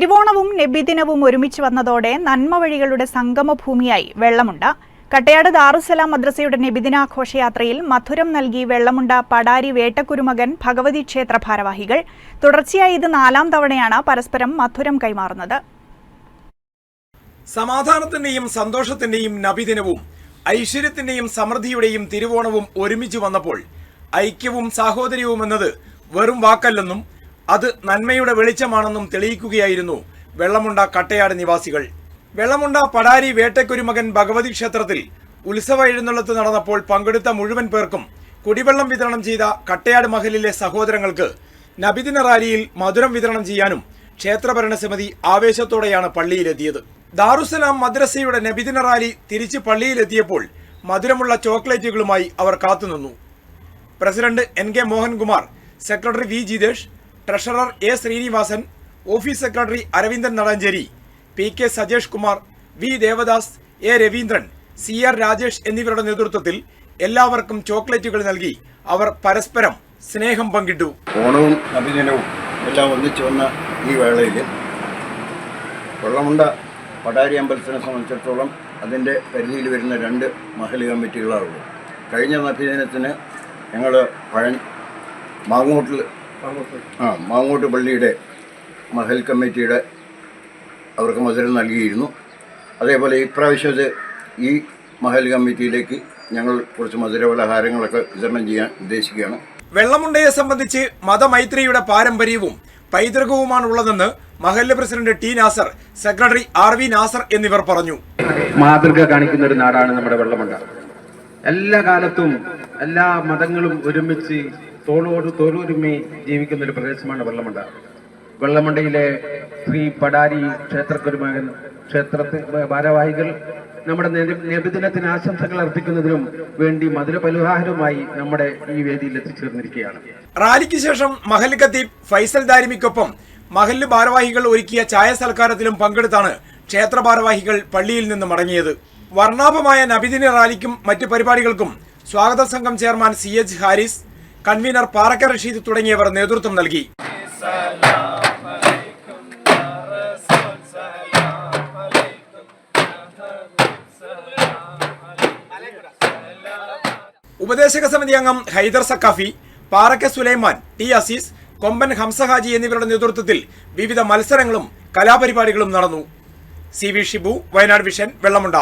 തിരുവോണവും നബിദിനവും ഒരുമിച്ച് വന്നതോടെ നന്മവഴികളുടെ സംഗമഭൂമിയായി വെള്ളമുണ്ട. കട്ടയാട് ദാറുസലാം മദ്രസയുടെ നബിദിനാഘോഷയാത്രയിൽ മധുരം നൽകി വെള്ളമുണ്ട പടാരി വേട്ടക്കുരുമകൻ ഭഗവതി ക്ഷേത്ര ഭാരവാഹികൾ. തുടർച്ചയായി ഇത് നാലാം തവണയാണ് പരസ്പരം മധുരം കൈമാറുന്നത്. സമാധാനത്തിന്റെയും സന്തോഷത്തിന്റെയും നബിദിനവും ഐശ്വര്യത്തിന്റെയും സമൃദ്ധിയുടെയും തിരുവോണവും ഒരുമിച്ച് വന്നപ്പോൾ ഐക്യവും സാഹോദര്യവും എന്നത് വെറും വാക്കല്ലെന്നും അത് നന്മയുടെ വെളിച്ചമാണെന്നും തെളിയിക്കുകയായിരുന്നു വെള്ളമുണ്ട കട്ടയാട് നിവാസികൾ. വെള്ളമുണ്ട പടാരി വേട്ടക്കുരുമകൻ ഭഗവതി ക്ഷേത്രത്തിൽ ഉത്സവ എഴുന്നള്ളത്ത് നടന്നപ്പോൾ പങ്കെടുത്ത മുഴുവൻ പേർക്കും കുടിവെള്ളം വിതരണം ചെയ്ത കട്ടയാട് മഹലിലെ സഹോദരങ്ങൾക്ക് നബിദിന റാലിയിൽ മധുരം വിതരണം ചെയ്യാനും ക്ഷേത്ര ഭരണസമിതി ആവേശത്തോടെയാണ് പള്ളിയിലെത്തിയത്. ദാറുസലാം മദ്രസയുടെ നബിദിന റാലി തിരിച്ച് പള്ളിയിലെത്തിയപ്പോൾ മധുരമുള്ള ചോക്ലേറ്റുകളുമായി അവർ കാത്തുനിന്നു. President N K Mohankumar secretary V Jithesh treasurer A Sreenivasan office secretary Aravindan Nadancheri P K Sajesh Kumar V Devadas A Raveendran C R Rajesh എന്നിവരുടെ നേതൃത്വത്തിൽ എല്ലാവർക്കും ചോക്ലേറ്റുകൾ നൽകി അവർ പരസ്പരം സ്നേഹം പങ്കിട്ടു. ഓണവും അഭിജനവും എല്ലാം ഒന്നിച്ചു വന്ന ഈ വേളയിൽ വെള്ളമുണ്ട പടാരി അമ്പലത്തിനെ സംബന്ധിച്ചിടത്തോളം അതിന്റെ പരിധിയിൽ വരുന്ന രണ്ട് മഹൽ കമ്മിറ്റികളാണുള്ളത്. കഴിഞ്ഞ അഭിജനത്തിന് ഞങ്ങൾ പഴ മാങ്ങോട്ടിൽ ആ മാങ്ങോട്ട് പള്ളിയുടെ മഹൽ കമ്മിറ്റിയുടെ അവർക്ക് മധുരം നൽകിയിരുന്നു. അതേപോലെ ഇപ്രാവശ്യം ഇത് ഈ മഹൽ കമ്മിറ്റിയിലേക്ക് ഞങ്ങൾ കുറച്ച് മധുരപലഹാരങ്ങളൊക്കെ വിതരണം ചെയ്യാൻ ഉദ്ദേശിക്കുകയാണ്. വെള്ളമുണ്ടയെ സംബന്ധിച്ച് മതമൈത്രിയുടെ പാരമ്പര്യവും പൈതൃകവുമാണുള്ളതെന്ന് മഹല്ല് president T Nasar secretary R V Nasar എന്നിവർ പറഞ്ഞു. മാതൃക കാണിക്കുന്ന ഒരു നാടാണ് നമ്മുടെ വെള്ളമുണ്ട എല്ലാ കാലത്തും എല്ലാ മതങ്ങളും ഒരുമിച്ച് തോളോട് തോളൊരുമി ജീവിക്കുന്ന ഒരു പ്രദേശമാണ് വെള്ളമണ്ട. വെള്ളമണ്ടയിലെ ശ്രീ പടാരി ക്ഷേത്രക്കുരുമകൻ ക്ഷേത്രത്തിൽ ഭാരവാഹികൾ നമ്മുടെ നബി- നബിദിനത്തിന് ആശംസകൾ അർപ്പിക്കുന്നതിനും വേണ്ടി മധുര പലഹാരവുമായി നമ്മുടെ ഈ വേദിയിൽ എത്തിച്ചേർന്നിരിക്കുകയാണ്. റാലിക്ക് ശേഷം മഹൽ ഖത്തീബ് ഫൈസൽ ദാരിമിക്കൊപ്പം മഹല്ല് ഭാരവാഹികൾ ഒരുക്കിയ ചായ സൽക്കാരത്തിലും പങ്കെടുത്താണ് ക്ഷേത്ര ഭാരവാഹികൾ പള്ളിയിൽ നിന്ന് മടങ്ങിയത്. വർണാഭമായ നബിദിന റാലിക്കും മറ്റ് പരിപാടികൾക്കും സ്വാഗത സംഘം chairman C H Haris convener Parakka Rasheed തുടങ്ങിയവർ നേതൃത്വം നൽകി. ഉപദേശക സമിതി അംഗം ഹൈദർ സക്കാഫി പാറക്ക സുലൈമാൻ ടി അസീസ് കൊമ്പൻ ഹംസഹാജി എന്നിവരുടെ നേതൃത്വത്തിൽ വിവിധ മത്സരങ്ങളും കലാപരിപാടികളും നടന്നു. C V Shibu Wayanad vision Vellamunda.